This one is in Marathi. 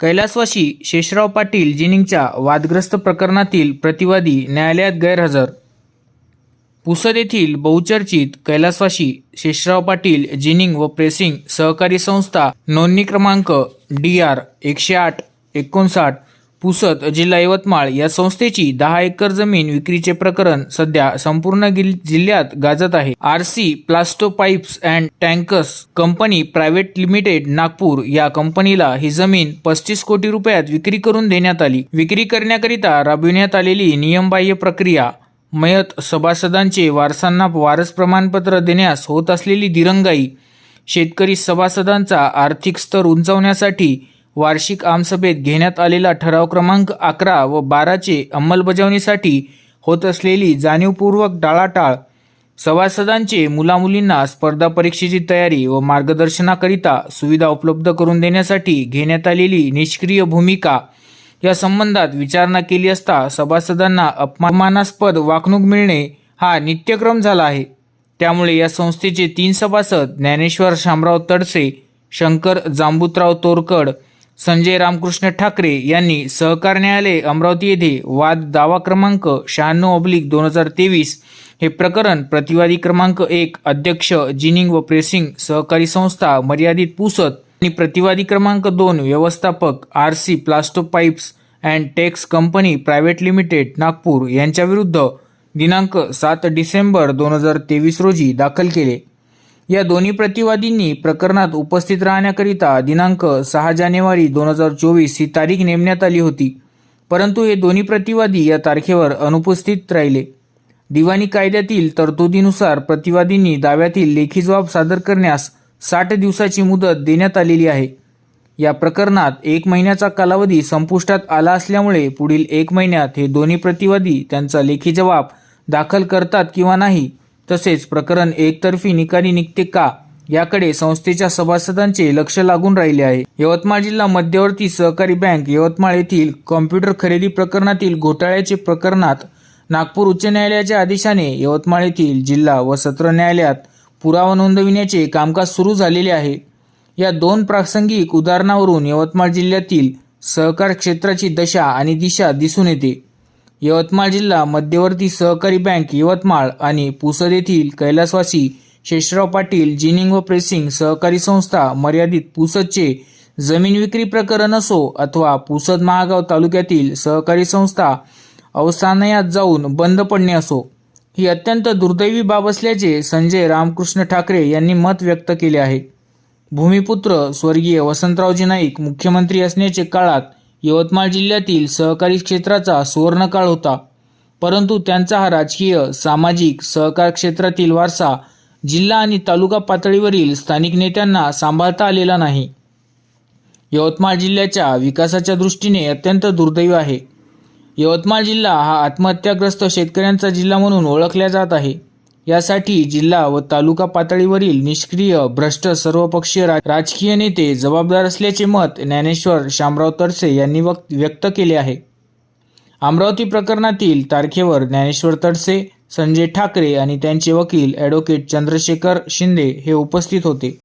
कैलासवाशी शेषराव पाटील जिनिंगच्या वादग्रस्त प्रकरणातील प्रतिवादी न्यायालयात गैरहजर. पुसद येथील बहुचर्चित कैलासवाशी शेषराव पाटील जिनिंग व प्रेसिंग सहकारी संस्था नोंदणी क्रमांक डी आर एकशे आठ एकोणसाठ पुसद जिल्हा यवतमाळ या संस्थेची दहा एकर जमीन विक्रीचे प्रकरण सध्या संपूर्ण गिल- जिल्ह्यात गाजत आहे. R C Plasto pipes and tankers company private limited Nagpur या कंपनीला ही जमीन पस्तीस कोटी रुपयात विक्री करून देण्यात आली. विक्री करण्याकरिता राबविण्यात आलेली नियमबाह्य प्रक्रिया मयत सभासदांचे वारसांना वारस प्रमाणपत्र देण्यास होत असलेली दिरंगाई शेतकरी सभासदांचा आर्थिक स्तर उंचावण्यासाठी वार्षिक आमसभेत घेण्यात आलेला ठराव क्रमांक अकरा व बाराचे अंमलबजावणीसाठी होत असलेली जाणीवपूर्वक टाळाटाळ सभासदांचे मुलामुलींना स्पर्धा परीक्षेची तयारी व मार्गदर्शनाकरिता सुविधा उपलब्ध करून देण्यासाठी घेण्यात आलेली निष्क्रिय भूमिका या संबंधात विचारणा केली असता सभासदांना अपमानास्पद वागणूक मिळणे हा नित्यक्रम झाला आहे. त्यामुळे या संस्थेचे तीन सभासद ज्ञानेश्वर शामराव तडसे शंकर जांबूतराव तोरकड संजय रामकृष्ण ठाकरे यांनी सहकार न्यायालय अमरावती येथे वाद दावा क्रमांक शहाण्णव ऑब्लिक दोन हजार तेवीस हे प्रकरण प्रतिवादी क्रमांक एक अध्यक्ष जिनिंग व प्रेसिंग सहकारी संस्था मर्यादित पुसत आणि प्रतिवादी क्रमांक दोन व्यवस्थापक R C Plasto pipes and tanks company private limited Nagpur यांच्याविरुद्ध दिनांक सात डिसेंबर दोन हजार तेवीस रोजी दाखल केले. या दोन्ही प्रतिवादींनी प्रकरणात उपस्थित राहण्याकरिता दिनांक सहा जानेवारी दोन हजार चोवीस ही तारीख नेमण्यात आली होती. परंतु हे दोन्ही प्रतिवादी या तारखेवर अनुपस्थित राहिले. दिवाणी कायद्यातील तरतुदीनुसार प्रतिवादींनी दाव्यातील लेखी जबाब सादर करण्यास साठ दिवसाची मुदत देण्यात आलेली आहे. या प्रकरणात एक महिन्याचा कालावधी संपुष्टात आला असल्यामुळे पुढील एक महिन्यात हे दोन्ही प्रतिवादी त्यांचा लेखी जबाब दाखल करतात किंवा नाही तसेच प्रकरण एकतर्फी निकाली निघते का याकडे संस्थेच्या सभासदांचे लक्ष लागून राहिले आहे. यवतमाळ जिल्हा मध्यवर्ती सहकारी बँक यवतमाळ येथील कॉम्प्युटर खरेदी प्रकरणातील घोटाळ्याचे प्रकरणात नागपूर उच्च न्यायालयाच्या आदेशाने यवतमाळ येथील जिल्हा व सत्र न्यायालयात पुरावा नोंदविण्याचे कामकाज सुरू झालेले आहे. या दोन प्रासंगिक उदाहरणावरून यवतमाळ जिल्ह्यातील सहकार क्षेत्राची दशा आणि दिशा दिसून येते. यवतमाळ जिल्हा मध्यवर्ती सहकारी बँक यवतमाळ आणि पुसद येथील कैलासवासी शेषराव पाटील जिनिंग व प्रेसिंग सहकारी संस्था मर्यादित पुसदचे जमीन विक्री प्रकरण असो अथवा पुसद महागाव तालुक्यातील सहकारी संस्था अवसानयात जाऊन बंद पडणे असो ही अत्यंत दुर्दैवी बाब असल्याचे संजय रामकृष्ण ठाकरे यांनी मत व्यक्त केले आहे. भूमिपुत्र स्वर्गीय वसंतरावजी नाईक मुख्यमंत्री असण्याचे काळात यवतमाळ जिल्ह्यातील सहकारी क्षेत्राचा सुवर्णकाळ होता. परंतु त्यांचा हा राजकीय सामाजिक सहकार क्षेत्रातील वारसा जिल्हा आणि तालुका पातळीवरील स्थानिक नेत्यांना सांभाळता आलेला नाही. यवतमाळ जिल्ह्याच्या विकासाच्या दृष्टीने अत्यंत दुर्दैव आहे. यवतमाळ जिल्हा हा आत्महत्याग्रस्त शेतकऱ्यांचा जिल्हा म्हणून ओळखला जात आहे. यासाठी जिल्हा व तालुका पातळीवरील निष्क्रिय भ्रष्ट सर्वपक्षीय राजकीय नेते जबाबदार असल्याचे मत ज्ञानेश्वर शामराव तडसे यांनी व्यक्त केले आहे. अमरावती प्रकरणातील तारखेवर ज्ञानेश्वर तडसे संजय ठाकरे आणि त्यांचे वकील ॲडव्होकेट चंद्रशेखर शिंदे हे उपस्थित होते.